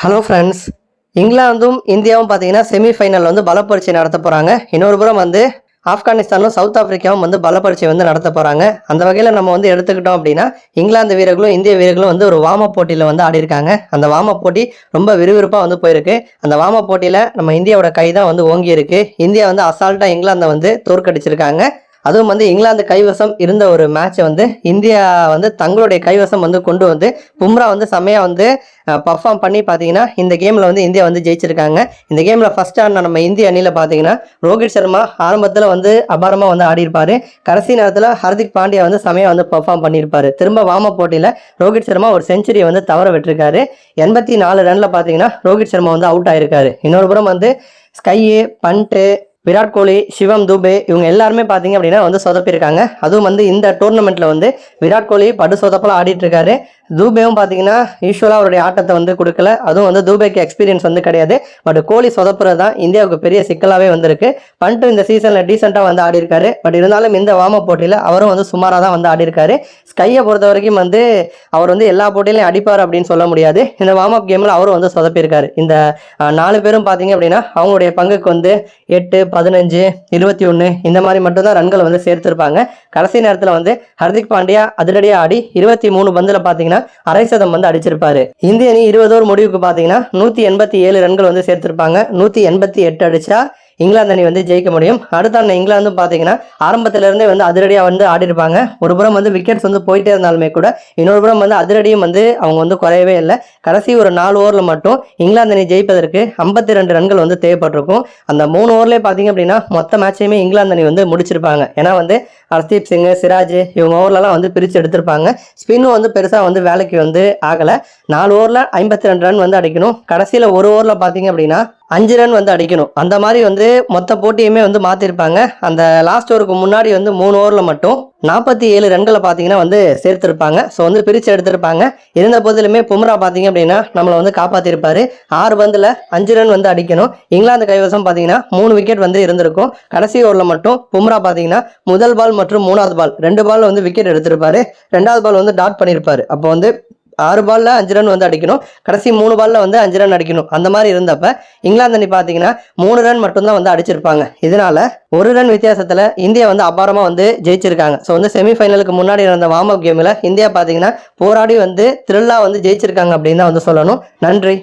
Hello friends இங்கிலாந்தும் இந்தியாவும் பார்த்தீங்கன்னா semi-final வந்து பலப்பரிச்சை நடத்த போகிறாங்க இன்னொரு புறம் வந்து ஆப்கானிஸ்தானும் சவுத் ஆப்பிரிக்காவும் வந்து பலப்பரிச்சை வந்து நடத்த போகிறாங்க அந்த வகையில் நம்ம வந்து எடுத்துக்கிட்டோம் அப்படின்னா இங்கிலாந்து வீரர்களும் இந்திய வீரர்களும் வந்து ஒரு வாம போட்டியில் வந்து ஆடி இருக்காங்க அந்த வாம போட்டி ரொம்ப விறுவிறுப்பாக வந்து போயிருக்கு. அந்த வாம போட்டியில் நம்ம இந்தியாவோட கை தான் வந்து ஓங்கி இருக்கு இந்தியா வந்து அசால்ட்டாக இங்கிலாந்தை வந்து தோற்கடிச்சிருக்காங்க. அதுவும் வந்து இங்கிலாந்து கைவசம் இருந்த ஒரு மேட்சை வந்து இந்தியா வந்து தங்களுடைய கைவசம் வந்து கொண்டு வந்து பும்ரா வந்து செம்மையாக வந்து பர்ஃபார்ம் பண்ணி பார்த்தீங்கன்னா இந்த கேமில் வந்து இந்தியா வந்து ஜெயிச்சிருக்காங்க. இந்த கேமில் ஃபர்ஸ்ட் ஆடின நம்ம இந்திய அணியில் பார்த்தீங்கன்னா ரோஹித் சர்மா ஆரம்பத்தில் வந்து அபாரமாக வந்து ஆடி கடைசி நேரத்தில் ஹர்திக் பாண்டியா வந்து செம்மையாக வந்து பர்ஃபார்ம் பண்ணியிருப்பார். திரும்ப வாம போட்டியில் ரோஹித் சர்மா ஒரு செஞ்சுரியை வந்து தவற விட்டுருக்காரு. எண்பத்தி நாலு ரனில் பார்த்தீங்கன்னா ரோஹித் சர்மா வந்து அவுட் ஆயிருக்காரு. இன்னொரு புறம் வந்து ஸ்கையு பண்ட்டு விராட் கோலி சிவம் தூபே இவங்க எல்லாருமே பார்த்தீங்க அப்படின்னா வந்து சொதப்பியிருக்காங்க. அதுவும் வந்து இந்த டோர்னமெண்ட்டில் வந்து விராட் கோலி படு சொதப்பலாம் ஆடிட்டு இருக்காரு. தூபேவும் பார்த்தீங்கன்னா யூஸ்வலாக அவருடைய ஆட்டத்தை வந்து கொடுக்கல. அதுவும் வந்து தூபேக்கு எக்ஸ்பீரியன்ஸ் வந்து கிடையாது. பட் கோலி சொதப்புறது தான் இந்தியாவுக்கு பெரிய சிக்கலாகவே வந்திருக்கு. பண்ட்டு இந்த சீசனில் டீசெண்டாக வந்து ஆடி இருக்காரு பட் இருந்தாலும் இந்த வாம போட்டியில் அவரும் வந்து சுமாராக தான் வந்து ஆடி இருக்காரு ஸ்கையை பொறுத்த வரைக்கும் வந்து அவர் வந்து எல்லா போட்டியிலையும் அடிப்பார் அப்படின்னு சொல்ல முடியாது. இந்த வார்ம் அப் கேமில் அவரும் வந்து சொதப்பியிருக்காரு. இந்த நாலு பேரும் பார்த்தீங்க அப்படின்னா அவங்களுடைய பங்குக்கு வந்து எட்டு பதினஞ்சு இருபத்தி ஒன்று இந்த மாதிரி மட்டும்தான் ரன்களை வந்து சேர்த்துருப்பாங்க. கடைசி நேரத்தில் வந்து ஹர்திக் பாண்டியா அதிரடியாக ஆடி இருபத்தி மூணு பந்தில் பார்த்தீங்கன்னா அரை சதம் வந்து அடிச்சிருப்பாரு. இந்திய அணி இருபது ஓவர் முடிவுக்கு பார்த்தீங்கன்னா நூற்றி எண்பத்தி ஏழு ரன்கள் வந்து சேர்த்திருப்பாங்க. நூற்றி எண்பத்தி எட்டு அடிச்சா இங்கிலாந்து அணி வந்து ஜெயிக்க முடியும். அடுத்த அண்ணன் இங்கிலாந்து பார்த்தீங்கன்னா ஆரம்பத்திலிருந்தே வந்து அதிரடியாக வந்து ஆடி இருப்பாங்க ஒரு புறம் வந்து விக்கெட்ஸ் வந்து போயிட்டே இருந்தாலுமே கூட இன்னொரு புறம் வந்து அதிரடியும் வந்து அவங்க வந்து குறையவே இல்லை. கடைசி ஒரு நாலு ஓவரில் மட்டும் இங்கிலாந்து அணி ஜெயிப்பதற்கு ஐம்பத்தி ரெண்டு ரன்கள் வந்து தேவைப்பட்டிருக்கும். அந்த மூணு ஓவர்லேயே பார்த்தீங்க அப்படின்னா மொத்த மேட்சையுமே இங்கிலாந்து அணி வந்து முடிச்சிருப்பாங்க. ஏன்னா வந்து ஹர்தீப் சிங் சிராஜ் இவங்க ஓவர்லலாம் வந்து பிரித்து எடுத்திருப்பாங்க. ஸ்பின்னும் வந்து பெருசாக வந்து வேலைக்கு வந்து ஆகலை. நாலு ஓவரில் ஐம்பத்தி ரெண்டு ரன் வந்து அடிக்கணும். கடைசியில் ஒரு ஓவரில் பார்த்தீங்க அப்படின்னா அஞ்சு ரன் வந்து அடிக்கணும். அந்த மாதிரி வந்து மொத்த போட்டியுமே வந்து மாற்றிருப்பாங்க அந்த லாஸ்ட் ஓவருக்கு முன்னாடி வந்து மூணு ஓவரில் மட்டும் நாற்பத்தி ஏழு ரன்களை பார்த்தீங்கன்னா வந்து சேர்த்துருப்பாங்க. ஸோ வந்து பிரித்து எடுத்திருப்பாங்க. இருந்த போதிலுமே பும்ரா பார்த்தீங்க அப்படின்னா நம்மளை வந்து காப்பாற்றிருப்பாரு ஆறு பந்தில் அஞ்சு ரன் வந்து அடிக்கணும். இங்கிலாந்து கைவசம் பார்த்தீங்கன்னா மூணு விக்கெட் வந்து இருந்திருக்கும். கடைசி ஓவரில் மட்டும் பும்ரா பார்த்தீங்கன்னா முதல் பால் மற்றும் மூணாவது பால் ரெண்டு பால் வந்து விக்கெட் எடுத்திருப்பாரு. ரெண்டாவது பால் வந்து டாட் பண்ணியிருப்பாரு அப்போ வந்து ஆறு பாலில் அஞ்சு ரன் வந்து அடிக்கணும். கடைசி மூணு பாலில் வந்து அஞ்சு ரன் அடிக்கணும். அந்த மாதிரி இருந்தப்ப இங்கிலாந்து அணி பார்த்தீங்கன்னா மூணு ரன் மட்டும்தான் வந்து அடிச்சிருப்பாங்க. இதனால ஒரு ரன் வித்தியாசத்தில் இந்தியா வந்து அபாரமாக வந்து ஜெயிச்சிருக்காங்க. ஸோ வந்து செமிஃபைனலுக்கு முன்னாடி இருந்த வார்ம் அப் கேமில் இந்தியா பார்த்தீங்கன்னா போராடி வந்து த்ரில்லாக வந்து ஜெயிச்சிருக்காங்க அப்படின்னு தான் வந்து சொல்லணும். நன்றி.